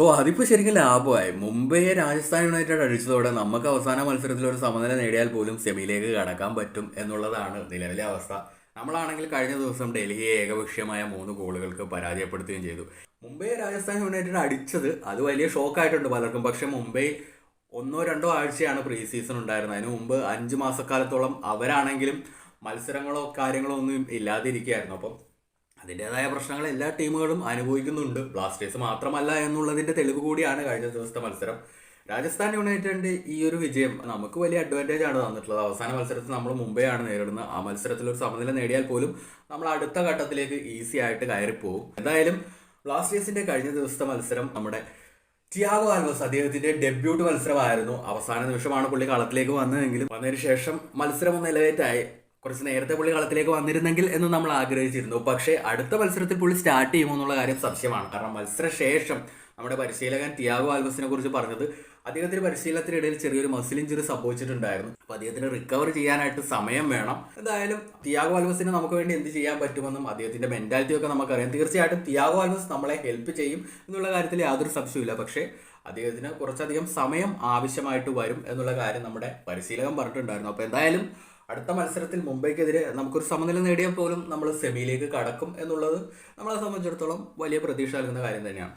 So അതിപ്പോൾ ശരിക്കും ലാഭമായി. മുംബൈയെ രാജസ്ഥാൻ യുണൈറ്റഡ് അടിച്ചതോടെ നമുക്ക് അവസാന മത്സരത്തിൽ ഒരു സമനില നേടിയാൽ പോലും സെമിയിലേക്ക് കടക്കാൻ പറ്റും എന്നുള്ളതാണ് നിലവിലെ അവസ്ഥ. നമ്മളാണെങ്കിൽ കഴിഞ്ഞ ദിവസം ഡൽഹിയെ ഏകപക്ഷീയമായ മൂന്ന് ഗോളുകൾക്ക് പരാജയപ്പെടുത്തുകയും ചെയ്തു. മുംബൈ രാജസ്ഥാൻ യുണൈറ്റഡ് അടിച്ചത് അത് വലിയ ഷോക്കായിട്ടുണ്ട് പലർക്കും. പക്ഷെ മുംബൈ ഒന്നോ രണ്ടോ ആഴ്ചയാണ് പ്രീ സീസൺ ഉണ്ടായിരുന്നത്. അതിന് മുമ്പ് അഞ്ച് മാസക്കാലത്തോളം അവരാണെങ്കിലും മത്സരങ്ങളോ കാര്യങ്ങളോ ഒന്നും ഇല്ലാതിരിക്കുകയായിരുന്നു. അപ്പം അതിന്റെതായ പ്രശ്നങ്ങൾ എല്ലാ ടീമുകളും അനുഭവിക്കുന്നുണ്ട്. ബ്ലാസ്റ്റേഴ്സ് മാത്രമല്ല എന്നുള്ളതിന്റെ തെളിവ് കൂടിയാണ് കഴിഞ്ഞ ദിവസത്തെ മത്സരം. രാജസ്ഥാൻ യുണൈറ്റഡിന്റെ ഈ ഒരു വിജയം നമുക്ക് വലിയ അഡ്വാന്റേജ് ആണ് തന്നിട്ടുള്ളത്. അവസാന മത്സരത്തിൽ നമ്മൾ മുംബൈയാണ് നേരിടുന്നത്. ആ മത്സരത്തിൽ ഒരു സമനില നേടിയാൽ പോലും നമ്മൾ അടുത്ത ഘട്ടത്തിലേക്ക് ഈസി ആയിട്ട് കയറിപ്പോകും എന്തായാലും ബ്ലാസ്റ്റേഴ്സിന്റെ കഴിഞ്ഞ ദിവസത്തെ മത്സരം നമ്മുടെ ടിയാഗോ ആൽവസ് അദ്ദേഹത്തിന്റെ ഡെബ്യൂട്ട് മത്സരമായിരുന്നു. അവസാന നിമിഷമാണ് പുള്ളി കളത്തിലേക്ക് വന്നതെങ്കിലും വന്നതിന് ശേഷം മത്സരം ഒന്ന് എലവേറ്റായി കുറച്ച് നേരത്തെ പുള്ളി കളത്തിലേക്ക് വന്നിരുന്നെങ്കിൽ എന്ന് നമ്മൾ ആഗ്രഹിച്ചിരുന്നു. പക്ഷേ അടുത്ത മത്സരത്തിൽ പുള്ളി സ്റ്റാർട്ട് ചെയ്യുമോ എന്നുള്ള കാര്യം സംശയമാണ്. കാരണം മത്സരശേഷം നമ്മുടെ പരിശീലകൻ തിയാഗോ ആൽവസിനെ കുറിച്ച് പറഞ്ഞത് അദ്ദേഹത്തിന് പരിശീലനത്തിനിടയിൽ ചെറിയൊരു മസിൽ ഇഞ്ചുറി സംഭവിച്ചിട്ടുണ്ടായിരുന്നു. അപ്പോൾ അദ്ദേഹത്തിന് റിക്കവർ ചെയ്യാനായിട്ട് സമയം വേണം. എന്തായാലും തിയാഗോ ആൽവസിന് നമുക്ക് വേണ്ടി എന്ത് ചെയ്യാൻ പറ്റുമെന്നും അദ്ദേഹത്തിന്റെ മെന്റാലിറ്റി ഒക്കെ നമുക്കറിയാം. തീർച്ചയായിട്ടും തിയാഗോ ആൽവസ് നമ്മളെ ഹെൽപ്പ് ചെയ്യും എന്നുള്ള കാര്യത്തിൽ യാതൊരു സംശയമില്ല പക്ഷേ അദ്ദേഹത്തിന് കുറച്ചധികം സമയം ആവശ്യമായിട്ട് വരും എന്നുള്ള കാര്യം നമ്മുടെ പരിശീലകൻ പറഞ്ഞിട്ടുണ്ടായിരുന്നു. അപ്പോൾ എന്തായാലും അടുത്ത മത്സരത്തിൽ മുംബൈക്കെതിരെ നമുക്കൊരു സമനില നേടിയാൽ പോലും നമ്മൾ സെമിയിലേക്ക് കടക്കും എന്നുള്ളത് നമ്മളെ സംബന്ധിച്ചിടത്തോളം വലിയ പ്രതീക്ഷ നൽകുന്ന കാര്യം തന്നെയാണ്.